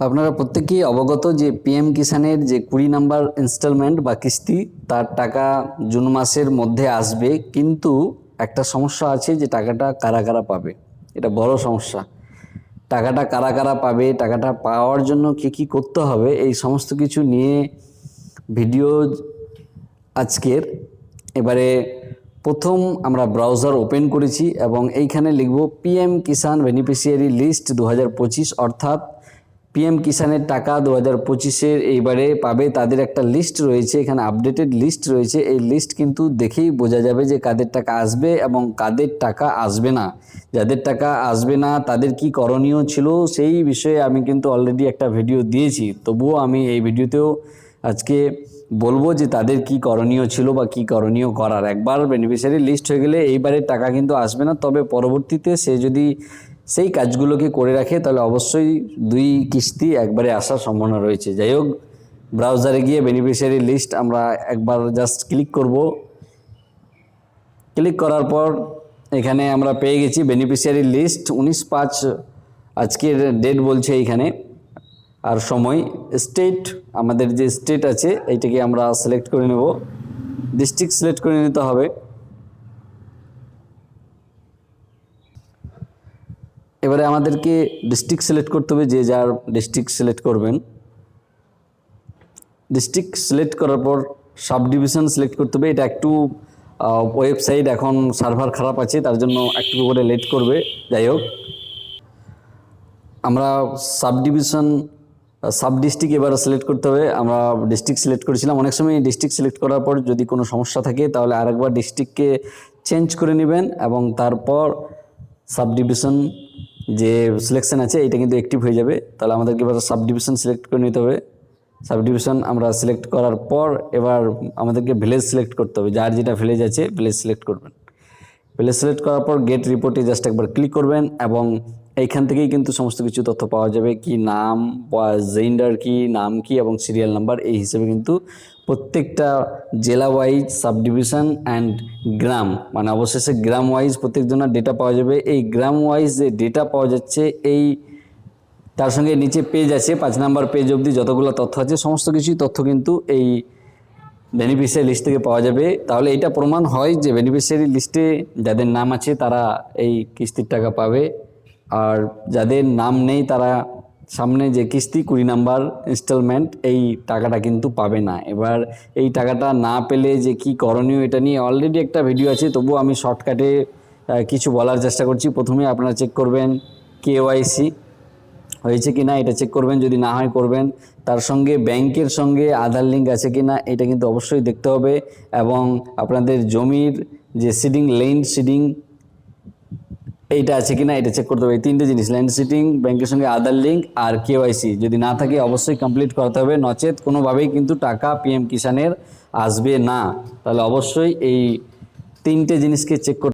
আপনারা প্রত্যেকেই অবগত যে পিএম কিষানের যে কুড়ি নাম্বার ইনস্টলমেন্ট বা কিস্তি, তার টাকা জুন মাসের মধ্যে আসবে। কিন্তু একটা সমস্যা আছে যে টাকাটা কারা কারা পাবে? এটা বড় সমস্যা। টাকাটা কারা কারা পাবে? টাকাটা পাওয়ার জন্য কী কী করতে হবে? এই সমস্ত কিছু নিয়ে ভিডিও আজকের। এবারে প্রথম আমরা ব্রাউজার ওপেন করেছি এবং এইখানে লিখব পিএম কিষাণ বেনিফিশিয়ারি লিস্ট দু হাজার পঁচিশ, অর্থাৎ পিএম কিষাণের টাকা দু হাজার পঁচিশের এইবারে পাবে। তাদের একটা লিস্ট রয়েছে, এখানে আপডেটেড লিস্ট রয়েছে। এই লিস্ট কিন্তু দেখেই বোঝা যাবে যে কাদের টাকা আসবে এবং কাদের টাকা আসবে না। যাদের টাকা আসবে না, তাদের কি করণীয় ছিল সেই বিষয়ে আমি কিন্তু অলরেডি একটা ভিডিও দিয়েছি। তবুও আমি এই ভিডিওতেও আজকে বলব যে তাদের কি করণীয় ছিল বা কি করণীয় করার। একবার বেনিফিশিয়ারি লিস্ট হয়ে গেলে এইবারে টাকা কিন্তু আসবে না, তবে পরবর্তীতে সে যদি সেই কাজগুলোকে করে রাখে, তাহলে অবশ্যই দুই কিস্তি একবারে আসার সম্ভাবনা রয়েছে। যাই হোক ব্রাউজারে গিয়ে বেনিফিশিয়ারি লিস্ট আমরা একবার জাস্ট ক্লিক করব। ক্লিক করার পর এখানে আমরা পেয়ে গেছি বেনিফিশিয়ারি লিস্ট উনিশ পাঁচ আজকের ডেট বলছে এইখানে আর সময় স্টেট আমাদের যে স্টেট আছে, এইটাকে আমরা সিলেক্ট করে নেব। ডিস্ট্রিক্ট সিলেক্ট করে নিতে হবে। এবারে আমাদেরকে ডিস্ট্রিক্ট সিলেক্ট করতে হবে, যে যার ডিস্ট্রিক্ট সিলেক্ট করবেন। ডিস্ট্রিক্ট সিলেক্ট করার পর সাব ডিভিশন সিলেক্ট করতে হবে। এটা একটু ওয়েবসাইট এখন সার্ভার খারাপ আছে, তার জন্য একটু করে লেট করবে। যাই হোক, আমরা সাব ডিভিশন সাব ডিস্ট্রিক্ট এবার সিলেক্ট করতে হবে। আমরা ডিস্ট্রিক্ট সিলেক্ট করেছিলাম। অনেক সময় ডিস্ট্রিক্ট সিলেক্ট করার পর যদি কোনো সমস্যা থাকে, তাহলে আরেকবার ডিস্ট্রিক্টকে চেঞ্জ করে নেবেন এবং তারপর সাব ডিভিশন যে সিলেকশন আছে এটা কিন্তু অ্যাক্টিভ হয়ে যাবে। তাহলে আমাদেরকে এবার সাব ডিভিশন সিলেক্ট করে নিতে হবে। সাব ডিভিশন আমরা সিলেক্ট করার পর এবার আমাদেরকে ভিলেজ সিলেক্ট করতে হবে। যার যেটা ভিলেজ আছে ভিলেজ সিলেক্ট করবেন। ভিলেজ সিলেক্ট করার পর গেট রিপোর্টে জাস্ট একবার ক্লিক করবেন এবং এইখান থেকেই কিন্তু সমস্ত কিছু তথ্য পাওয়া যাবে কি নাম জেন্ডার কি, নাম কি এবং সিরিয়াল নাম্বার এই হিসেবে কিন্তু প্রত্যেকটা জেলা ওয়াইজ সাব ডিভিশন অ্যান্ড গ্রাম মানে অবশেষে গ্রাম ওয়াইজ প্রত্যেকজনের ডেটা পাওয়া যাবে। এই গ্রাম ওয়াইজ যে ডেটা পাওয়া যাচ্ছে, এই তার সঙ্গে নিচে পেজ আছে, পাঁচ নাম্বার পেজ অবধি যতগুলো তথ্য আছে, সমস্ত কিছুই তথ্য কিন্তু এই বেনিফিশিয়ারি লিস্ট থেকে পাওয়া যাবে। তাহলে এটা প্রমাণ হয় যে বেনিফিশিয়ারি লিস্টে যাদের নাম আছে, তারা এই কিস্তির টাকা পাবে। আর যাদের নাম নেই তারা সামনে যে কিস্তি কুড়ি নাম্বার ইনস্টলমেন্ট এই টাকাটা কিন্তু পাবে না। এবার এই টাকাটা না পেলে যে কি করণীয় এটা নিয়ে অলরেডি একটা ভিডিও আছে তবুও আমি শর্টকাটে কিছু বলার চেষ্টা করছি। প্রথমে আপনারা চেক করবেন কেওয়াইসি হয়েছে কি না এটা চেক করবেন, যদি না হয় করবেন। তার সঙ্গে ব্যাংকের সঙ্গে আধার লিঙ্ক আছে কি না এটা কিন্তু অবশ্যই দেখতে হবে। এবং আপনাদের জমির যে সিডিং লেন্ড সিডিং এইটা আছে কিনা এটা চেক করতে হবে। এই তিনটে জিনিস ল্যান্ড সিটিং ব্যাংকের সঙ্গে আধার লিঙ্ক আর কেওয়াইসি যদি না থাকে অবশ্যই কমপ্লিট করতে হবে। নচেত কোনোভাবেই কিন্তু টাকা পিএম কিষানের আসবে না। তাহলে অবশ্যই এই তিনটে জিনিসকে চেক করতে